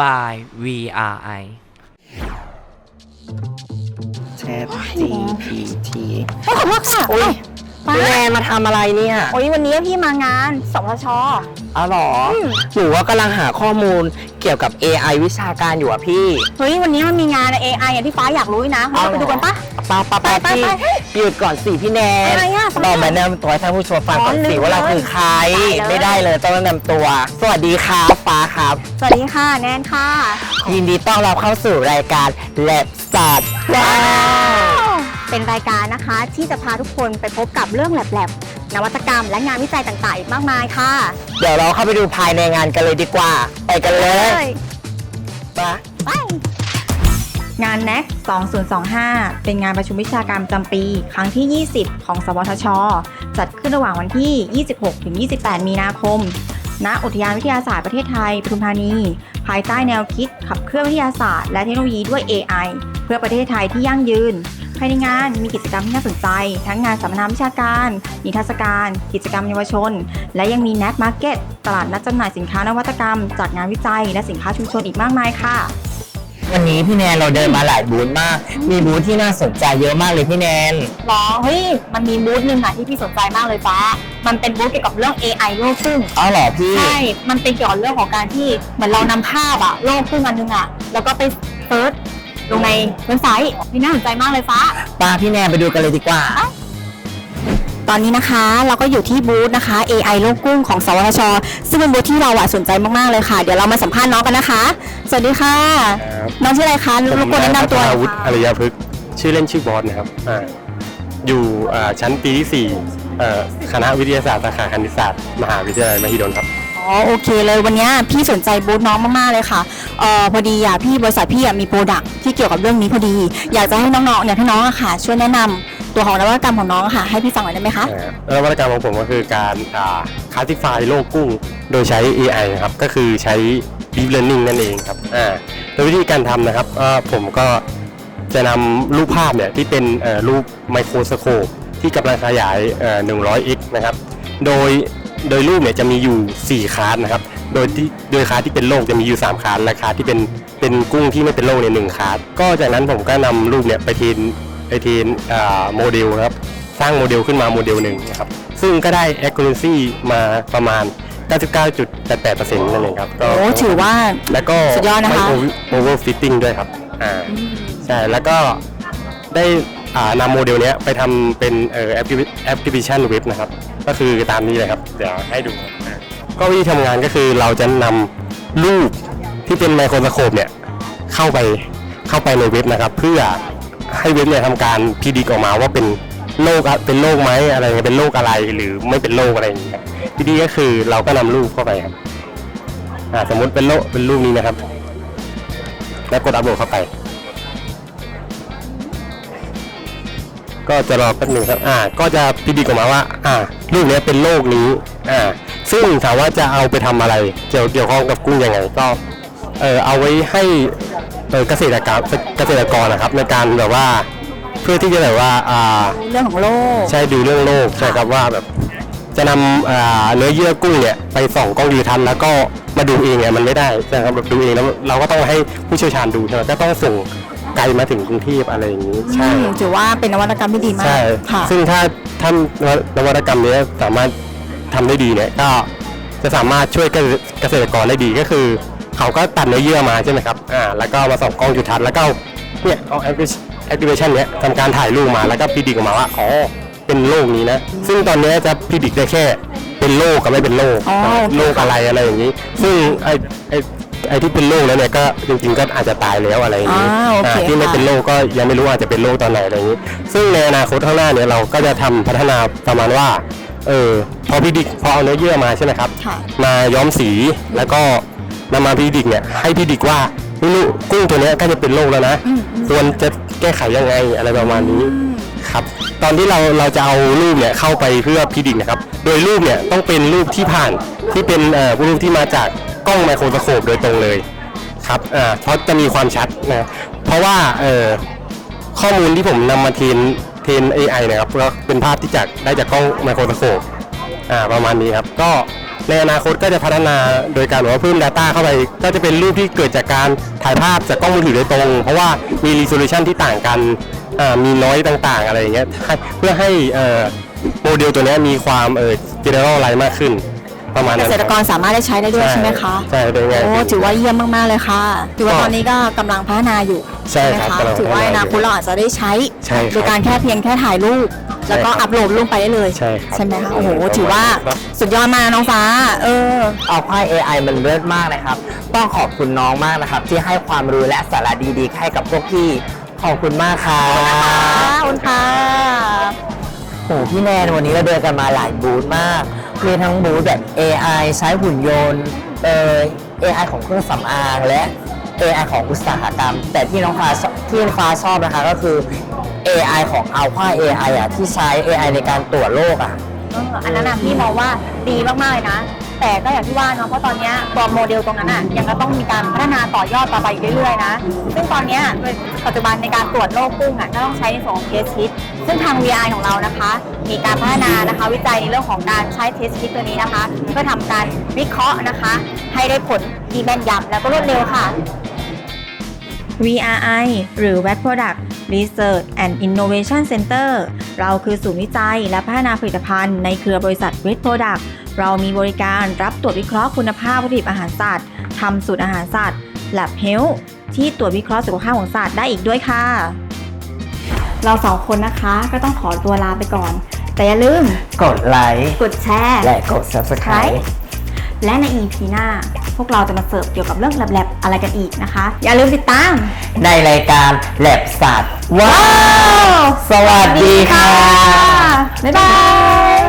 by VRI Chat GPT ขอโทษค่ะโอ้ยป้าพี่แนนมาทำอะไรเนี่ยโอ้ยวันนี้พี่มางานสพช อ๋อเหรอหนูว่ากำลังหาข้อมูล เกี่ยวกับ AI วิชาการอยู่อะพี่เฮ้ยวันนี้มันมีงาน AI อะที่ฟ้าอยากรู้นะเราไปดูกันปะ ปาปาไปปาไปพี่ไปหยุดก่อนสิพี่แนนอะไรอะทำไมเรามาแนะนำตัวให้ท่านผู้ชมฟังก่อนอ๋อลืสิมว่าเราเลยคือใคร ได้เลย ไม่ได้เลยต้องแนะนำตัว สวัสดีครับฟ้าครับ สวัสดีค่ะ แนนค่ะยินดีต้อนรับเข้าสู่รายการ Lab ศาสตร์ว้าวเป็นรายการนะคะที่จะพาทุกคนไปพบกับเรื่องแลบๆ นวัตกรรม และงานวิจัยต่างๆอีกมากมายค่ะ เดี๋ยวเราเข้าไปดูภายในงานกันเลยดีกว่า ไปกันเลยไปไปงาน NEC 2025 เป็นงานประชุมวิชาการประจำปี ครั้งที่ 20 ของ สวทช จัดขึ้นระหว่างวันที่ 26-28 มีนาคม ณ อุทยานวิทยาศาสตร์ประเทศไทยปทุมธานี ภายใต้แนวคิดขับเคลื่อนวิทยาศาสตร์และเทคโนโลยีด้วย AI เพื่อประเทศไทยที่ยั่งยืน ภายในงานมีกิจกรรมที่น่าสนใจ ทั้งงานสัมมนาวิชาการ นิทรรศการ กิจกรรมเยาวชน และยังมี NET Market ตลาดนัดจำหน่ายสินค้านวัตกรรม จากงานวิจัย และสินค้าชุมชนอีกมากมายค่ะ วันนี้พี่แนนเราเดินมาหลายบูธมาก มีบูธที่น่าสนใจเยอะมากเลยพี่แนน หรอเฮ้ยมันมีบูธหนึ่งอะที่พี่สนใจมากเลยฟ้า มันเป็นบูธเกี่ยวกับเรื่อง AI โลกครึ่ง อ๋อเหรอพี่ ใช่ มันเป็นเกี่ยวกับเรื่องของการที่เหมือนเรานำภาพอะโลกครึ่งอันนึงอะแล้วก็ไปเซิร์ช ลงในเว็บไซต์นี่น่าสนใจมากเลยฟ้าปาพี่แนนไปดูกันเลยดีกว่า ตอนนี้นะคะเราก็อยู่ที่บูธนะคะ AI โลกกุ้งของสวทช ซึ่งเป็นบูธที่เราอะสนใจมากๆเลยค่ะ เดี๋ยวเรามาสัมภาษณ์น้องกันนะคะ สวัสดีค่ะ ครับน้องชื่ออะไรคะรบกวนแนะนำตัวหอาน่อยวุธอค่ะริยพฤกษ์ชื่อเล่นชื่อบอสนะครับอ่าอยู่อ่าชั้นปีที่สี่เอ่อคณะวิทยาศาสตร์สาขาคณิตศาสตร์ มหาวิทยาลัยมหิดลครับ อ๋อโอเคเลยวันนี้พี่สนใจบูธน้องมากๆเลยค่ะเอ่อพอดีอะพี่บริษัทพี่อะมีโปรดักที่เกี่ยวกับเรื่องนี้พอดี อยากจะให้น้องๆอยากให้น้องอะค่ะ ช่วยแนะนำตัวของนวัตกรรมของน้องอะค่ะ ให้พี่ฟังหน่อยได้ไหมคะ นวัตกรรมของผมก็คือการคาสิฟายโลกกุ้ง โดยใช้ AI นะครับ ก็คือใช้ Deep Learning นั่นเองครับอ่าโดยวิธีการทำนะครับอ่าผมก็จะนำรูปภาพเนี่ยที่เป็นเอ่อรูปไมโครสโคปที่กำลังขยายเอ่อ 100x นะครับ โดย โดยรูปเนี่ยจะมีอยู่ 4คลาสนะครับ โดยที่โดยคลาสที่เป็นโลกจะมีอยู่3คลาสและคลาสที่เป็นเป็นกุ้งที่ไม่เป็นโลกเนี่ยหนึ่งคลาสก็จากนั้นผมก็นำรูปเนี่ยไปเทรนไปเทรนอ่าโมเดลนะครับสร้างโมเดลขึ้นมาโมเดลหนึ่งนะครับซึ่งก็ได้ accuracy มาประมาณ 99.88%นั่นเองครับก็โอ้ถือว่าแล้วก็สุดยอดนะคะไม่ over- overfitting ด้วยครับอ่าใช่แล้วก็ได้อ่านำโมเดลเนี้ยไปทำเป็นเอ่อ application- application web นะครับ ก็คือตามนี้เลยครับ เดี๋ยวให้ดูก็วิธีทำงานก็คือเราจะนำรูปที่เป็นไมโครสโคปเนี่ยเข้าไปเข้าไปในเว็บนะครับ เพื่อให้เว็บเนี่ยทำการพิดิกออกมาว่าเป็นโรคอะเป็นโรคไหมอะไรเงี้ยเป็นโรคอะไรหรือไม่เป็นโรคอะไรอย่างเงี้ยพิดีก็คือเราก็นำรูปเข้าไปครับอ่าสมมุติเป็นโรคเป็นรูปนี้นะครับ แล้วกดอัปโหลดเข้าไป ก็จะรอแป๊บหนึ่งครับอ่าก็จะพิดีออกมาว่าอ่ารูปเนี้ยเป็นโรคนี้อ่าซึ่งถามว่าจะเอาไปทำอะไร เกี่ยวเกี่ยวข้องกับกุ้งยังไงก็เออเอาไว้ให้เออเกษตรกรรมเกษตรกรนะครับในการแบบว่าเพื่อที่จะแบบว่าอ่าเรื่องของโลกใช่ดูเรื่องโลกใช่ครับว่าแบบจะนำอ่าเนื้อเยื่อกุ้งเนี่ยไปส่องกล้องยูทันแล้วก็มาดูเองเนี่ยมันไม่ได้ใช่ครับแบบดูเองแล้วเราก็ต้องให้ผู้เชี่ยวชาญดูใช่ไหมก็ต้องส่งไกลมาถึงกรุงเทพอะไรอย่างนี้ ใช่ อืมถือว่าเป็นนวัตกรรมที่ดีมากใช่ ค่ะ ซึ่งถ้าท่านนวัตกรรมเนี้ยสามารถทำได้ดีเนี่ยก็จะสามารถช่วยเกษตรกรได้ดีก็คือ เขาก็ตัดเนื้อเยื่อมาใช่ไหมครับ อ่า แล้วก็มาส่องกล้องจุลทรรศน์แล้วก็เอาเนี่ยเอาแอปพลิเคชันเนี้ยทำการถ่ายรูปมาแล้วก็พิจิตรออกมาว่า อ๋อ เป็นโรคนี้นะ ซึ่งตอนเนี้ยจะพิจิตรได้แค่ เป็นโรคกับไม่เป็นโรคอ๋อโอเคโรคอะไรอะไรอย่างนี้ ซึ่งไอ้ไอ้ ไอ้ที่เป็นโรคแล้วเนี่ยก็จริงๆก็อาจจะตายแล้วอะไรอย่างนี้อ่าโอเคอ่าที่ไม่ค่ะ เป็นโรคก็ยังไม่รู้ว่าจะเป็นโรคตอนไหนอะไรอย่างนี้ ซึ่งในอนาคตข้างหน้าเนี่ยเราก็จะทำพัฒนาประมาณว่าเออพอพิจิตรพอเอาเนื้อเยื่อมาใช่ไหมครับ ค่ะ มาย้อมสีแล้วก็นำมาพิดิกเนี่ยให้พิดิกว่านี่ลูกกุ้งตัวเนี้ยใก็จะเป็นโรคแล้วนะอืมอืมควรจะแก้ไขยังไงอะไรประมาณนี้ครับ ตอนที่เราเราจะเอารูปเนี่ยเข้าไปเพื่อพิดิกนะครับ โดยรูปเนี่ยต้องเป็นรูปที่ผ่านที่เป็นเอ่อรูปที่มาจากก ล้องไมโครสโคปโดยตรงเลยครับอ่าเพราะจะมีความชัดนะเพราะว่าเอ่อข้อมูลที่ผมนำมาเทรนเทรน AI นะครับก็เป็นภาพที่จากได้จากกล้องไมโครสโคปอ่าประมาณนี้ครับก็ในอนาคตก็จะพัฒนาโดยการว่าเพิ่ม Data เข้าไปก็จะเป็นรูปที่เกิดจากการถ่ายภาพจากกล้องมือถือโดยตรง เพราะว่ามี resolution ที่ต่างกันอ่ามีน้อยต่างๆ อะไรอย่างเงี้ยเพื่อให้โมเดลตัวนี้มีความเออ generalize มากขึ้น ประมาณเกนั้นษตรกรสามารถได้ใช้ได้ด้วยใช่ไหมคะใช่เป็นไงโอ้ถือว่าเยี่ยมมากๆเลยค่ะ ถือว่าตอนนี้ก็กำลังพัฒนาอยู่ใช่ไหมครับคะกำลังถือว่าในอนาคตเราอาจจะได้ใช้ใช่ครับโดยการแค่เพียงแค่ถ่ายรูปแล้วก็ใช่ครับอัปโหลดลงไปได้เลยใช่ครับไหมคะโอ้โหประมาณถือว่าครับสุดยอดมากน้องฟ้า เออเอาค่าย AI มันเลิศมากนะครับ ต้องขอบคุณน้องมากนะครับ ที่ให้ความรู้และสาระดีๆ ให้กับพวกพี่ขอบคุณมากครับขอบคุณค่ะ โหพี่แนนวันนี้เราเดินกันมาหลายบูธมากมีทั้งบูธแบบ AI ใช้หุ่นยนต์เออ AI ของเครื่องสำอางและ AI ของอุตสาหกรรม แต่ที่น้องฟ้าชอบที่ฟ้าชอบนะคะก็คือ AI ของ Alpha AI อะที่ใช้ AI ในการตรวจโรคอะ เอออันนั้นนะพี่มองว่าดีมากๆเลยนะ แต่ก็อย่างที่ว่าเนาะเพราะตอนนี้ตัวโมเดลตรงนั้นอะยังก็ต้องมีการพัฒนาต่อยอดต่อไปอีกเรื่อยๆนะซึ่งตอนนี้ปัจจุบันในการตรวจโรคกุ้งอะก็ต้องใช้ในส่วนของเทสคิดซึ่งทาง VI ของเรานะคะ มีการพัฒนานะคะ วิจัยในเรื่องของการใช้เทสคิดตัวนี้นะคะเพื่อทำการวิเคราะห์นะคะ ให้ได้ผลที่แม่นยำแล้วก็รวดเร็วค่ะ VRI หรือ VAT Product Research and Innovation Center เราคือศูนย์วิจัยและพัฒนาผลิตภัณฑ์ในเครือบริษัท VAT Product เรามีบริการรับตรวจวิเคราะห์คุณภาพวัตถุดิบอาหารสัตว์ทำสูตรอาหารสัตว์ Lab Health ที่ตรวจวิเคราะห์สุขภาพของสัตว์ได้อีกด้วยค่ะ เราสองคนนะคะก็ต้องขอตัวลาไปก่อน แต่อย่าลืม กดไลค์ กดแชร์ และกด Subscribe และใน EP หน้า พวกเราจะมาเสิร์ฟเกี่ยวกับเรื่องแลบๆอะไรกันอีกนะคะ อย่าลืมติดตาม ในรายการแลบสัตว์ว้าว สวัสดีค่ะ บ๊ายบาย